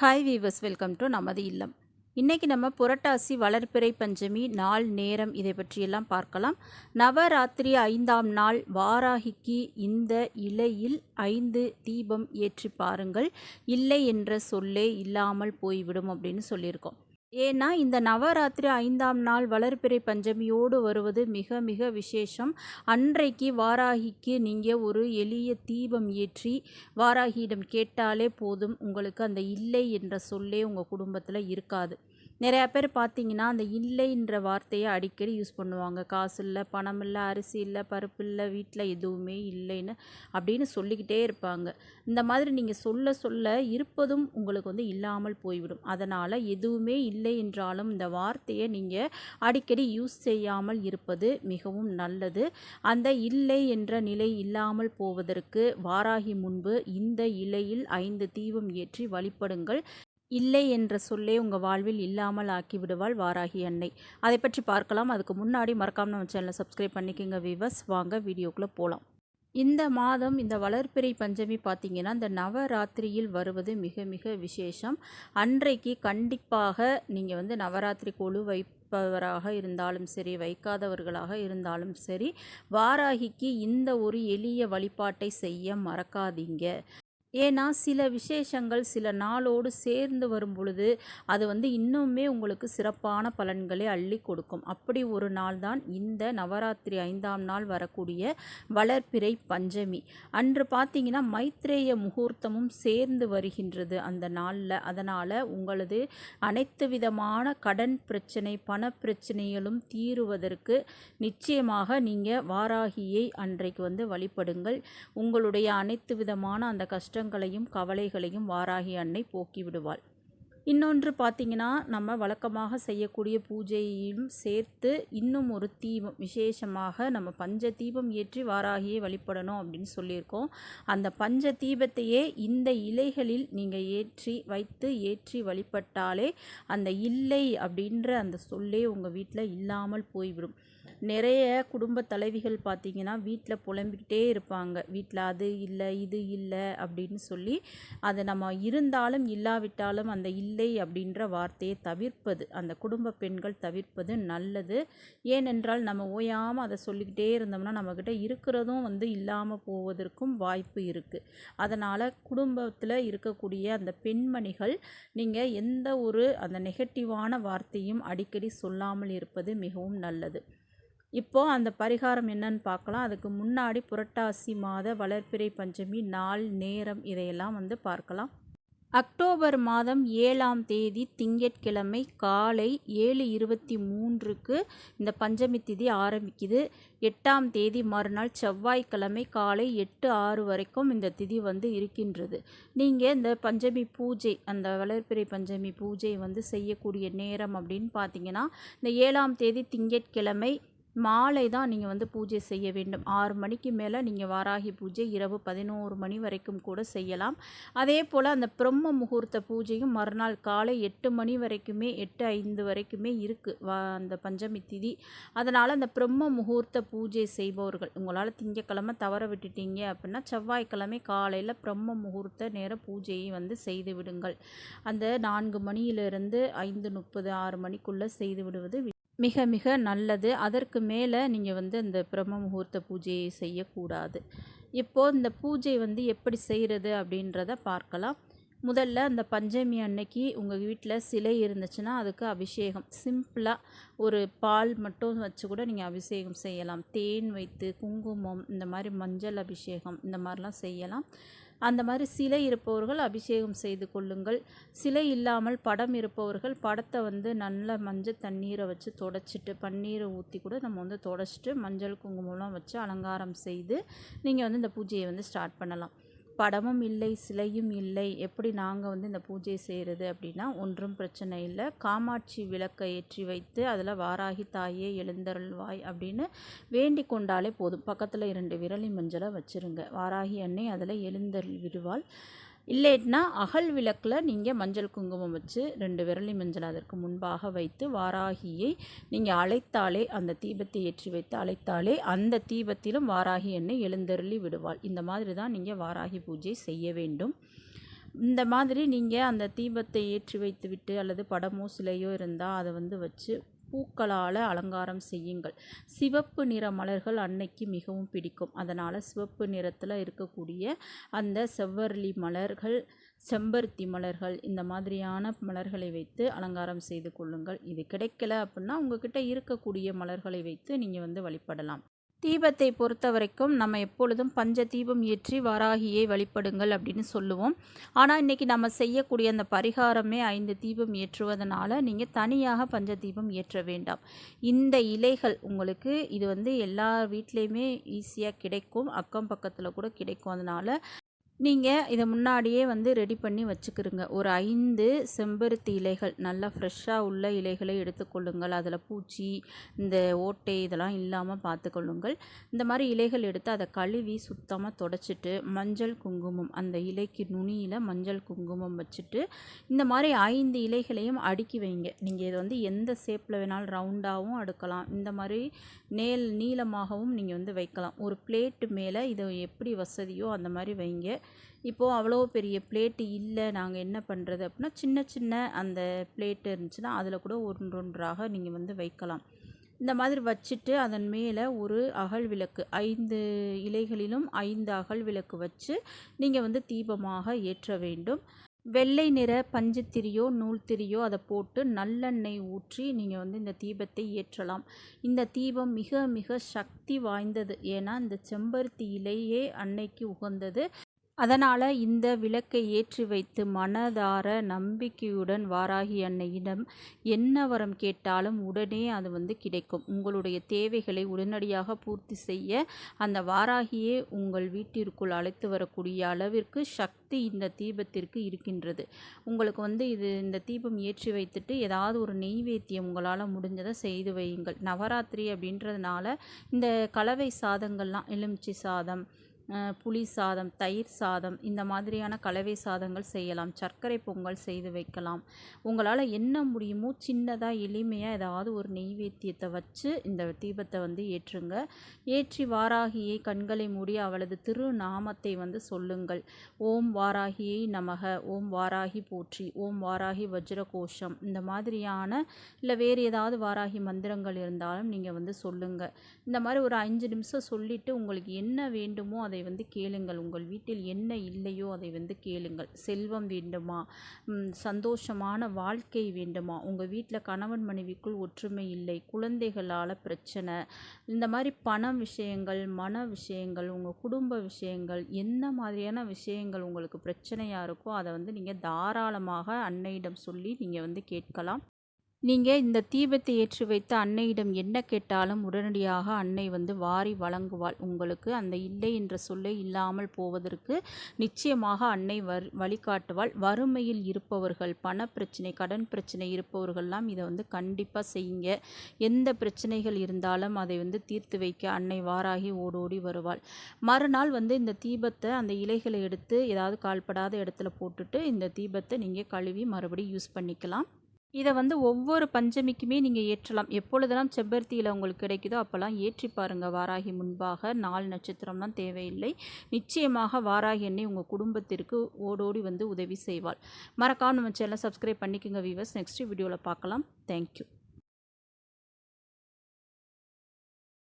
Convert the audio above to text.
Hi viewers welcome to நமது இல்லம். இன்றைக்கி நம்ம புரட்டாசி வளர்ப்பிறை பஞ்சமி நாள் நேரம் இதை பற்றியெல்லாம் பார்க்கலாம். நவராத்திரி ஐந்தாம் நாள் வாராகிக்கு இந்த இலையில் ஐந்து தீபம் ஏற்றி பாருங்கள். இல்லை என்ற சொல்லே இல்லாமல் போய்விடும் அப்படின்னு சொல்லியிருக்கோம். ஏன்னா இந்த நவராத்திரி ஐந்தாம் நாள் வளர்பிறை பஞ்சமியோடு வருவது மிக மிக விசேஷம். அன்றைக்கு வாராகிக்கு நீங்கள் ஒரு எளிய தீபம் ஏற்றி வாராகியிடம் கேட்டாலே போதும் உங்களுக்கு அந்த இல்லை என்ற சொல்லே உங்கள் குடும்பத்தில் இருக்காது. நிறையா பேர் பார்த்தீங்கன்னா அந்த இல்லைன்ற வார்த்தையை அடிக்கடி யூஸ் பண்ணுவாங்க. காசு இல்லை பணம் இல்லை அரிசி இல்லை பருப்பு இல்லை வீட்டில் எதுவுமே இல்லைன்னு அப்படின்னு சொல்லிக்கிட்டே இருப்பாங்க. இந்த மாதிரி நீங்கள் சொல்ல சொல்ல இருப்பதும் உங்களுக்கு வந்து இல்லாமல் போய்விடும். அதனால் எதுவுமே இல்லை என்றாலும் இந்த வார்த்தையை நீங்கள் அடிக்கடி யூஸ் செய்யாமல் இருப்பது மிகவும் நல்லது. அந்த இல்லை என்ற நிலை இல்லாமல் போவதற்கு வாராகி முன்பு இந்த இலையில் ஐந்து தீபம் ஏற்றி வழிபடுங்கள். இல்லை என்ற சொல்லே உங்கள் வாழ்வில் இல்லாமல் ஆக்கி விடுவாள் வாராகி அன்னை. அதை பற்றி பார்க்கலாம். அதுக்கு முன்னாடி மறக்காம நம்ம சேனலை சப்ஸ்கிரைப் பண்ணிக்கோங்க விவஸ் வாங்க வீடியோக்குள்ளே போகலாம் இந்த மாதம் இந்த வளர்ப்பிறை பஞ்சமி பார்த்திங்கன்னா இந்த நவராத்திரியில் வருவது மிக மிக விசேஷம். அன்றைக்கு கண்டிப்பாக நீங்கள் வந்து நவராத்திரி கொழு வைப்பவராக இருந்தாலும் சரி வைக்காதவர்களாக இருந்தாலும் சரி வாராகிக்கு இந்த ஒரு எளிய வழிபாட்டை செய்ய மறக்காதீங்க. ஏன்னா சில விசேஷங்கள் சில நாளோடு சேர்ந்து வரும் பொழுது அது வந்து இன்னுமே உங்களுக்கு சிறப்பான பலன்களை அள்ளி கொடுக்கும். அப்படி ஒரு நாள் தான் இந்த நவராத்திரி ஐந்தாம் நாள் வரக்கூடிய வளர்ப்பிறை பஞ்சமி. அன்று பார்த்தீங்கன்னா மைத்ரேய முகூர்த்தமும் சேர்ந்து வருகின்றது அந்த நாளில். அதனால் உங்களது அனைத்து விதமான கடன் பிரச்சனை பண பிரச்சனைகளும் தீருவதற்கு நிச்சயமாக நீங்கள் வாராகியை அன்றைக்கு வந்து வழிபடுங்கள். உங்களுடைய அனைத்து விதமான அந்த கஷ்ட கஷ்டங்களையும் கவலைகளையும் வாராகி அன்னை போக்கிவிடுவாள் இன்னொன்று பார்த்திங்கன்னா நம்ம வழக்கமாக செய்யக்கூடிய பூஜையையும் சேர்த்து இன்னும் ஒரு தீபம் விசேஷமாக நம்ம பஞ்ச தீபம் ஏற்றி வாராகியை வழிபடணும் அப்படின்னு சொல்லியிருக்கோம். அந்த பஞ்ச தீபத்தையே இந்த இலைகளில் நீங்கள் ஏற்றி வைத்து ஏற்றி வழிபட்டாலே அந்த இல்லை அப்படின்ற அந்த சொல்லே உங்கள் வீட்டில் இல்லாமல் போய்விடும். நிறைய குடும்ப தலைவிகள் பார்த்திங்கன்னா வீட்டில் புலம்பிக்கிட்டே இருப்பாங்க. வீட்டில் அது இல்லை இது இல்லை அப்படின்னு சொல்லி அதை நம்ம இருந்தாலும் இல்லாவிட்டாலும் அந்த இல்லை அப்படின்ற வார்த்தையை தவிர்ப்பது அந்த குடும்ப பெண்கள் தவிர்ப்பது நல்லது. ஏனென்றால் நம்ம ஓயாமல் அதை சொல்லிக்கிட்டே இருந்தோம்னா நம்மக்கிட்ட இருக்கிறதும் வந்து இல்லாமல் போவதற்கும் வாய்ப்பு இருக்குது அதனால் குடும்பத்தில் இருக்கக்கூடிய அந்த பெண்மணிகள் நீங்கள் எந்த ஒரு அந்த நெகட்டிவான வார்த்தையும் அடிக்கடி சொல்லாமல் இருப்பது மிகவும் நல்லது. இப்போது அந்த பரிகாரம் என்னன்னு பார்க்கலாம். அதுக்கு முன்னாடி புரட்டாசி மாத வளர்ப்பிறை பஞ்சமி நாள் நேரம் இதையெல்லாம் வந்து பார்க்கலாம். அக்டோபர் மாதம் ஏழாம் தேதி திங்கட்கிழமை காலை ஏழு இருபத்தி மூன்றுக்கு இந்த பஞ்சமி திதி ஆரம்பிக்குது. எட்டாம் தேதி மறுநாள் செவ்வாய்க்கிழமை காலை எட்டு ஆறு வரைக்கும் இந்த திதி வந்து இருக்கின்றது. நீங்கள் இந்த பஞ்சமி பூஜை அந்த வளர்ப்பிறை பஞ்சமி பூஜை வந்து செய்யக்கூடிய நேரம் அப்படின்னு பார்த்தீங்கன்னா இந்த ஏழாம் தேதி திங்கட்கிழமை மாலை தான் நீங்கள் வந்து பூஜை செய்ய வேண்டும். ஆறு மணிக்கு மேலே நீங்கள் வாராகி பூஜை இரவு பதினோரு மணி வரைக்கும் கூட செய்யலாம். அதே போல் அந்த பிரம்ம முகூர்த்த பூஜையும் மறுநாள் காலை எட்டு மணி வரைக்குமே எட்டு ஐந்து வரைக்குமே இருக்குது அந்த பஞ்சமி திதி. அதனால் அந்த பிரம்ம முகூர்த்த பூஜை செய்பவர்கள் உங்களால் திங்கக்கிழமை தவற விட்டுட்டீங்க அப்படின்னா செவ்வாய்க்கிழமை காலையில் பிரம்ம முகூர்த்த நேர பூஜையை வந்து செய்து விடுங்கள். அந்த நான்கு மணியிலிருந்து ஐந்து முப்பது ஆறு மணிக்குள்ளே செய்து விடுவது மிக மிக நல்லது. அதற்கு மேலே நீங்கள் வந்து அந்த பிரம்ம முகூர்த்த பூஜையை செய்யக்கூடாது. இப்போது இந்த பூஜை வந்து எப்படி செய்கிறது அப்படின்றத பார்க்கலாம். முதல்ல அந்த பஞ்சமி அன்னைக்கு உங்கள் வீட்டில் சிலை இருந்துச்சுன்னா அதுக்கு அபிஷேகம். சிம்பிளாக ஒரு பால் மட்டும் வச்சு கூட நீங்கள் அபிஷேகம் செய்யலாம். தேன் வைத்து குங்குமம் இந்த மாதிரி மஞ்சள் அபிஷேகம் இந்த மாதிரிலாம் செய்யலாம். அந்த மாதிரி சிலை இருப்பவர்கள் அபிஷேகம் செய்து கொள்ளுங்கள். சிலை இல்லாமல் படம் இருப்பவர்கள் படத்தை வந்து நல்ல மஞ்சள் தண்ணீரை வச்சு தொடச்சிட்டு பன்னீரை ஊற்றி கூட நம்ம வந்து தொடச்சிட்டு மஞ்சள் குங்குமம்லாம் வச்சு அலங்காரம் செய்து நீங்கள் வந்து இந்த பூஜையை வந்து ஸ்டார்ட் பண்ணலாம். படமும் இல்லை சிலையும் இல்லை. எப்படி நாங்கள் வந்து இந்த பூஜை செய்கிறது அப்படின்னா ஒன்றும் பிரச்சனை இல்லை. காமாட்சி விளக்கை ஏற்றி வைத்து அதில் வாராகி தாயே எழுந்தருள்வாய் அப்படின்னு வேண்டி கொண்டாலே போதும். பக்கத்தில் இரண்டு விரலி மஞ்சளை வச்சுருங்க. வாராகி அன்னை அதில் எழுந்தருள் விடுவாள். இல்லைன்னா அகல் விளக்கில் நீங்கள் மஞ்சள் குங்குமம் வச்சு ரெண்டு விரலி மஞ்சள் அதற்கு முன்பாக வைத்து வாராகியை நீங்கள் அழைத்தாலே அந்த தீபத்தை ஏற்றி வைத்து அழைத்தாலே அந்த தீபத்திலும் வாராகி எண்ணெய் எழுந்தருளி விடுவாள். இந்த மாதிரி தான் நீங்கள் வாராகி பூஜை செய்ய வேண்டும். இந்த மாதிரி நீங்கள் அந்த தீபத்தை ஏற்றி வைத்து விட்டு அல்லது படமோ சிலையோ இருந்தால் அதை வந்து வச்சு பூக்களால் அலங்காரம் செய்யுங்கள். சிவப்பு நிற மலர்கள் அன்னைக்கு மிகவும் பிடிக்கும். அதனால் சிவப்பு நிறத்தில் இருக்கக்கூடிய அந்த செவ்வரளி மலர்கள் செம்பருத்தி மலர்கள் இந்த மாதிரியான மலர்களை வைத்து அலங்காரம் செய்து கொள்ளுங்கள். இது கிடைக்கல அப்படின்னா உங்ககிட்ட இருக்கக்கூடிய மலர்களை வைத்து நீங்கள் வந்து வழிபடலாம். தீபத்தை பொறுத்த வரைக்கும் நம்ம எப்பொழுதும் பஞ்ச தீபம் ஏற்றி வராகியை வழிபடுங்கள் அப்படின்னு சொல்லுவோம். ஆனால் இன்றைக்கி நம்ம செய்யக்கூடிய அந்த பரிகாரமே ஐந்து தீபம் ஏற்றுவதனால நீங்கள் தனியாக பஞ்ச தீபம் ஏற்ற வேண்டாம். இந்த இலைகள் உங்களுக்கு இது வந்து எல்லா வீட்லேயுமே ஈஸியாக கிடைக்கும். அக்கம் பக்கத்தில் கூட கிடைக்கும். அதனால் நீங்கள் இதை முன்னாடியே வந்து ரெடி பண்ணி வச்சுக்கிருங்க. ஒரு ஐந்து செம்பருத்தி இலைகள் நல்லா ஃப்ரெஷ்ஷாக உள்ள இலைகளை எடுத்துக்கொள்ளுங்கள் அதில் பூச்சி இந்த ஓட்டை இதெல்லாம் இல்லாமல் பார்த்துக்கொள்ளுங்கள் இந்த மாதிரி இலைகள் எடுத்து அதை கழுவி சுத்தமாக தொடச்சிட்டு மஞ்சள் குங்குமம் அந்த இலைக்கு நுனியில் மஞ்சள் குங்குமம் வச்சுட்டு இந்த மாதிரி ஐந்து இலைகளையும் அடுக்கி வைங்க. நீங்கள் இதை வந்து எந்த ஷேப்பில் வேணாலும் ரவுண்டாகவும் அடுக்கலாம். இந்த மாதிரி நேல் நீளமாகவும் நீங்கள் வந்து வைக்கலாம். ஒரு பிளேட்டு மேலே இதை எப்படி வசதியோ அந்த மாதிரி வைங்க. இப்போது அவ்வளோ பெரிய பிளேட்டு இல்லை நாங்கள் என்ன பண்ணுறது அப்படின்னா சின்ன சின்ன அந்த பிளேட்டு இருந்துச்சுன்னா அதில் கூட ஒன்று ஒன்றாக நீங்கள் வந்து வைக்கலாம். இந்த மாதிரி வச்சுட்டு அதன் மேலே ஒரு அகல் விளக்கு ஐந்து இலைகளிலும் ஐந்து அகல் விளக்கு வச்சு நீங்கள் வந்து தீபமாக ஏற்ற வேண்டும். வெள்ளை நிற பஞ்சுத்திரியோ நூல் திரியோ அதை போட்டு நல்லெண்ணெய் ஊற்றி நீங்கள் வந்து இந்த தீபத்தை ஏற்றலாம். இந்த தீபம் மிக மிக சக்தி வாய்ந்தது. ஏன்னா இந்த செம்பருத்தி இலையே அன்னைக்கு உகந்தது. அதனால் இந்த விளக்கை ஏற்றி வைத்து மனதார நம்பிக்கையுடன் வாராகி அன்னையிடம் என்ன வரம் கேட்டாலும் உடனே அது வந்து கிடைக்கும். உங்களுடைய தேவைகளை உடனடியாக பூர்த்தி செய்ய அந்த வாராகியே உங்கள் வீட்டிற்குள் அழைத்து வரக்கூடிய அளவிற்கு சக்தி இந்த தீபத்திற்கு இருக்கின்றது. உங்களுக்கு வந்து இது இந்த தீபம் ஏற்றி வைத்துட்டு ஏதாவது ஒரு நெய்வேத்தியம் உங்களால் முடிஞ்சதை செய்து வையுங்கள். நவராத்திரி அப்படின்றதுனால இந்த கலவை சாதங்கள்லாம் எலுமிச்சை சாதம் புளி சாதம் தயிர் சாதம் இந்த மாதிரியான கலவை சாதங்கள் செய்யலாம். சர்க்கரை பொங்கல் செய்து வைக்கலாம். உங்களால் என்ன முடியுமோ சின்னதாக எளிமையாக ஏதாவது ஒரு நெய்வேத்தியத்தை வச்சு இந்த தீபத்தை வந்து ஏற்றுங்க. ஏற்றி வாராகியை கண்களை மூடி அவளது திருநாமத்தை வந்து சொல்லுங்கள். ஓம் வாராகியை நமக. ஓம் வாராகி போற்றி. ஓம் வாராகி வஜ்ரகோஷம். இந்த மாதிரியான இல்லை வேறு ஏதாவது வாராகி மந்திரங்கள் இருந்தாலும் நீங்கள் வந்து சொல்லுங்கள் இந்த மாதிரி ஒரு அஞ்சு நிமிஷம் சொல்லிவிட்டு உங்களுக்கு என்ன வேண்டுமோ அதை அதை வந்து கேளுங்கள். உங்கள் வீட்டில் என்ன இல்லையோ அதை வந்து கேளுங்கள். செல்வம் வேண்டுமா? சந்தோஷமான வாழ்க்கை வேண்டுமா? உங்கள் வீட்டில் கணவன் மனைவிக்குள் ஒற்றுமை இல்லை. குழந்தைகளால் பிரச்சனை. இந்த மாதிரி பணம் விஷயங்கள் மன விஷயங்கள் உங்கள் குடும்ப விஷயங்கள் என்ன மாதிரியான விஷயங்கள் உங்களுக்கு பிரச்சனையாக இருக்கோ அதை வந்து நீங்கள் தாராளமாக அன்னையிடம் சொல்லி நீங்கள் வந்து கேட்கலாம். நீங்கள் இந்த தீபத்தை ஏற்றி வைத்து அன்னையிடம் என்ன கேட்டாலும் உடனடியாக அன்னை வந்து வாரி வழங்குவாள். உங்களுக்கு அந்த இல்லை என்ற சொல்லை இல்லாமல் போவதற்கு நிச்சயமாக அன்னை வர் வழிகாட்டுவாள். வறுமையில் இருப்பவர்கள் பண பிரச்சனை கடன் பிரச்சனை இருப்பவர்கள்லாம் இதை வந்து கண்டிப்பாக செய்யுங்க. எந்த பிரச்சனைகள் இருந்தாலும் அதை வந்து தீர்த்து வைக்க அன்னை வாராகி ஓடோடி வருவாள். மறுநாள் வந்து இந்த தீபத்தை அந்த இலைகளை எடுத்து ஏதாவது கால்படாத இடத்துல போட்டுட்டு இந்த தீபத்தை நீங்கள் கழுவி மறுபடியும் யூஸ் பண்ணிக்கலாம். இதை வந்து ஒவ்வொரு பஞ்சமிக்குமே நீங்கள் ஏற்றலாம். எப்பொழுதெல்லாம் செம்பருத்தியில் உங்களுக்கு கிடைக்குதோ அப்போல்லாம் ஏற்றி பாருங்கள் வாராகி முன்பாக நாலு நட்சத்திரம்லாம் தேவையில்லை. நிச்சயமாக வாராகி எண்ணெய் உங்கள் குடும்பத்திற்கு ஓடோடி வந்து உதவி செய்வாள். மறக்காம நம்ம சேனலை சப்ஸ்கிரைப் பண்ணிக்கோங்க வீவர்ஸ் நெக்ஸ்ட் வீடியோவில் பார்க்கலாம். தேங்க்யூ